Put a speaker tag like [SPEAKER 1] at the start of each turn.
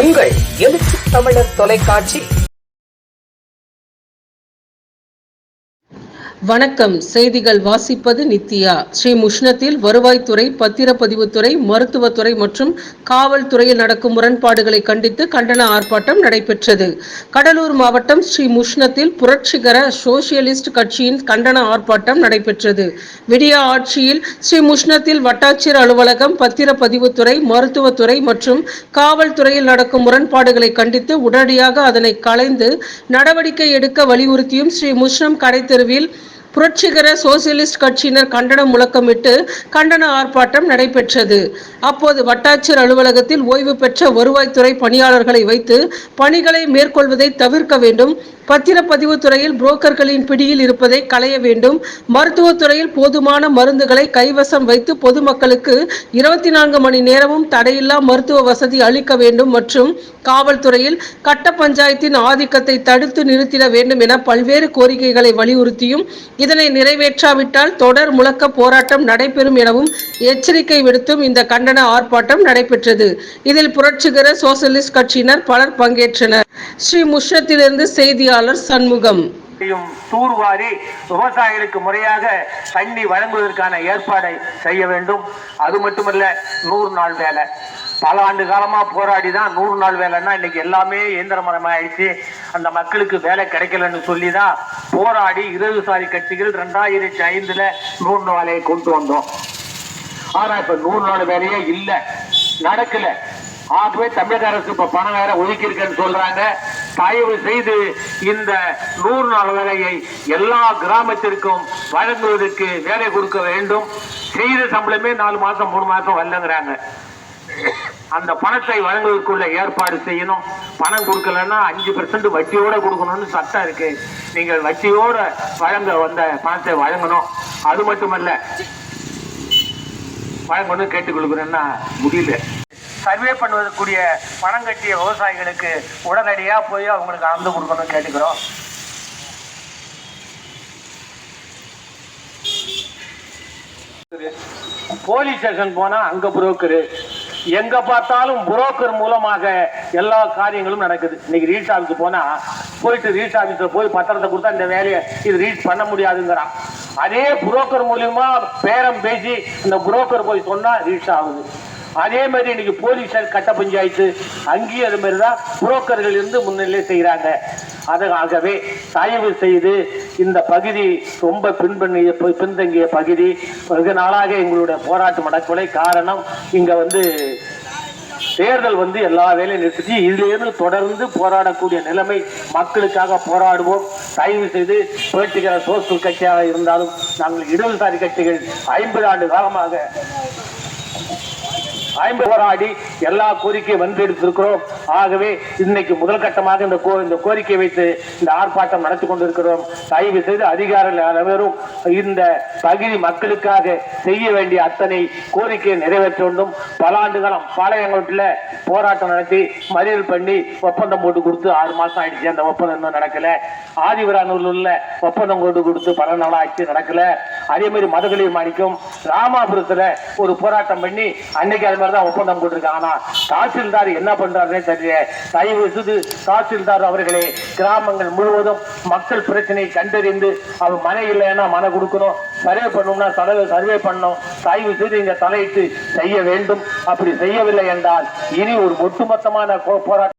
[SPEAKER 1] உங்கள் எழுச்சி தமிழர் தொலைக்காட்சி
[SPEAKER 2] வணக்கம். செய்திகள் வாசிப்பது நித்யா. ஸ்ரீ முஷ்ணத்தில் வருவாய்த்துறை பத்திரப்பதிவுத்துறை மருத்துவத்துறை மற்றும் காவல்துறையில் நடக்கும் முரண்பாடுகளை கண்டித்து கண்டன ஆர்ப்பாட்டம் நடைபெற்றது. கடலூர் மாவட்டம் ஸ்ரீ முஷ்ணத்தில் புரட்சிகர சோசியலிஸ்ட் கட்சியின் கண்டன ஆர்ப்பாட்டம் நடைபெற்றது. விடியா ஆட்சியில் ஸ்ரீ முஷ்ணத்தில் வட்டாட்சியர் அலுவலகம் பத்திரப்பதிவுத்துறை மருத்துவத்துறை மற்றும் காவல்துறையில் நடக்கும் முரண்பாடுகளை கண்டித்து உடனடியாக அதனை களைந்து நடவடிக்கை எடுக்க வலியுறுத்தியும் ஸ்ரீ முஷ்ணம் கடைத்தெருவில் புரட்சிகர சோசியலிஸ்ட் கட்சியினர் கண்டனம் முழக்கமிட்டு கண்டன ஆர்ப்பாட்டம் நடைபெற்றது. அப்போது வட்டாட்சியர் அலுவலகத்தில் ஓய்வு பெற்ற வருவாய்த்துறை பணியாளர்களை வைத்து பணிகளை மேற்கொள்வதை தவிர்க்க வேண்டும். பத்திரப்பதிவு துறையில் புரோக்கர்களின் பிடியில் இருப்பதை களைய வேண்டும். மருத்துவத்துறையில் போதுமான மருந்துகளை கைவசம் வைத்து பொதுமக்களுக்கு இருபத்தி நான்கு மணி நேரமும் தடையில்லா மருத்துவ வசதி அளிக்க வேண்டும் மற்றும் காவல்துறையில் கட்ட பஞ்சாயத்தின் ஆதிக்கத்தை தடுத்து நிறுத்திட வேண்டும் என பல்வேறு கோரிக்கைகளை வலியுறுத்தியும் இதனை நிறைவேற்றாவிட்டால் தொடர் முழக்க போராட்டம் நடைபெறும் எனவும் எச்சரிக்கை விடுத்தும் இந்த கண்டன ஆர்ப்பாட்டம் நடைபெற்றது. இதில் புரட்சிகர சோசலிஸ்ட் கட்சியினர் பலர் பங்கேற்றனர். ஸ்ரீ முஷத்திலிருந்து செய்தியாளர் சண்முகம்.
[SPEAKER 3] தூர்வாரி விவசாயிகளுக்கு முறையாக தண்ணி வழங்குவதற்கான ஏற்பாடை செய்ய வேண்டும். அது மட்டுமல்ல நூறு நாள் வேலை. பல ஆண்டு காலமாக போராடி தான் நூறு நாள் வேலைன்னா இன்னைக்கு எல்லாமே இயந்திரமயமாயிடுச்சு. அந்த மக்களுக்கு வேலை கிடைக்கலன்னு சொல்லி தான் போராடி இடதுசாரி கட்சிகள் ரெண்டாயிரத்தி ஐந்துல நூறு நாளையை கொண்டு வந்தோம். ஆனா இப்ப நூறு நாள் வேலையே இல்லை நடக்கல. ஆகவே தமிழக அரசு இப்ப பணம் வேற ஒதுக்கி இருக்குன்னு சொல்றாங்க. தயவு செய்து இந்த நூறு நாள் வேலையை எல்லா கிராமத்திற்கும் வழங்குவதற்கு வேலை கொடுக்க வேண்டும். செய்த சம்பளமே நாலு மாசம் மூணு மாசம் வரலங்கிறாங்க. அந்த பணத்தை வழங்குவதற்குள்ள ஏற்பாடு செய்யணும். பணம் கொடுக்கலன்னா அஞ்சு பெர்சன்ட் வட்டியோட கொடுக்கணும்னு சட்டம் இருக்கு. நீங்கள் வட்டியோட வழங்க வந்த பணத்தை வழங்கணும். அது மட்டுமல்ல கேட்டுக் கேட்டுக்கொள்கிறேன்னா முடியல. சர்வே பண்ணுவதற்குரிய பணம் கட்டிய விவசாயிகளுக்கு உடனடியாக போய் அவங்களுக்கு அளந்து கொடுக்கணும்னு கேட்டுக்கிறோம். போலீஸ் ஸ்டேஷன் போனால் அங்கே புரோக்கரு. எங்க பார்த்தாலும் புரோக்கர் மூலமாக எல்லா காரியங்களும் நடக்குது. இன்னைக்கு ரீல்ஸ் ஆஃபீஸ் போனா போயிட்டு ரீல்ஸ் ஆஃபீஸ்ல போய் பத்திரத்தை கொடுத்தா இந்த வேலையை இது ரீச் பண்ண முடியாதுங்கிறான். அதே புரோக்கர் மூலியமா பேரம் பேசி இந்த புரோக்கர் போய் சொன்னா ரீச் ஆகுது. அதே மாதிரி இன்னைக்கு போலீஸார் கட்ட பஞ்சாயத்து அங்கேயும் அது மாதிரி தான் புரோக்கர்கள் இருந்து முன்னிலை செய்கிறாங்க. அதற்காகவே தயவு செய்து இந்த பகுதி ரொம்ப பின்பண்ணிய பின்தங்கிய பகுதி. வெகு நாளாக எங்களுடைய போராட்டம் நடக்கவில்லை. காரணம் இங்கே வந்து தேர்தல் வந்து எல்லா வேலையும் நிறுத்தி இதிலிருந்து தொடர்ந்து போராடக்கூடிய நிலைமை மக்களுக்காக போராடுவோம். தயவு செய்து போட்டிக்கிற சோசியல் கட்சியாக இருந்தாலும் நாங்கள் இடதுசாரி கட்சிகள் ஐம்பது ஆண்டு காலமாக ஐம்பது போராடி எல்லா கோரிக்கையும் வென்றெடுத்திருக்கிறோம் ஆகவே இன்னைக்கு முதல் கட்டமாக இந்த கோ இந்த கோரிக்கை வைத்து இந்த ஆர்ப்பாட்டம் நடத்தி கொண்டிருக்கிறோம். தயவு செய்து அதிகாரிகள் அனைவரும் இந்த பகுதி மக்களுக்காக செய்ய வேண்டிய அத்தனை கோரிக்கையை நிறைவேற்ற வேண்டும். பல ஆண்டு காலம் பாளையங்கோட்டில் போராட்டம் நடத்தி மறியல் பண்ணி ஒப்பந்தம் போட்டு கொடுத்து ஆறு மாசம் ஆயிடுச்சு. அந்த ஒப்பந்தம் இன்னும் நடக்கல. ஆதிவரானூர்ல ஒப்பந்தம் போட்டு கொடுத்து பல நாளாக ஆச்சு நடக்கல. அதே மாதிரி மதுகளை மாணிக்கம் ராமாபுரத்துல ஒரு போராட்டம் பண்ணி அன்னைக்கு அது மாதிரி தான் ஒப்பந்தம் போட்டிருக்காங்க. ஆனா தாசில்தார் என்ன பண்றாருன்னே தெரியல. தயவு செய்து தாசில்தார் அவர்களே கிராமங்கள் முழுவதும் மக்கள் பிரச்சனையை கண்டறிந்து அவர் மனை இல்லைன்னா மனை கொடுக்கணும். சர்வே பண்ணணும்னா சர்வே சர்வே பண்ணணும். தயவு செய்து இங்க தலையிட்டு செய்ய வேண்டும். அப்படி செய்யவில்லை என்றால் இனி ஒரு ஒட்டுமொத்தமான போராட்டம்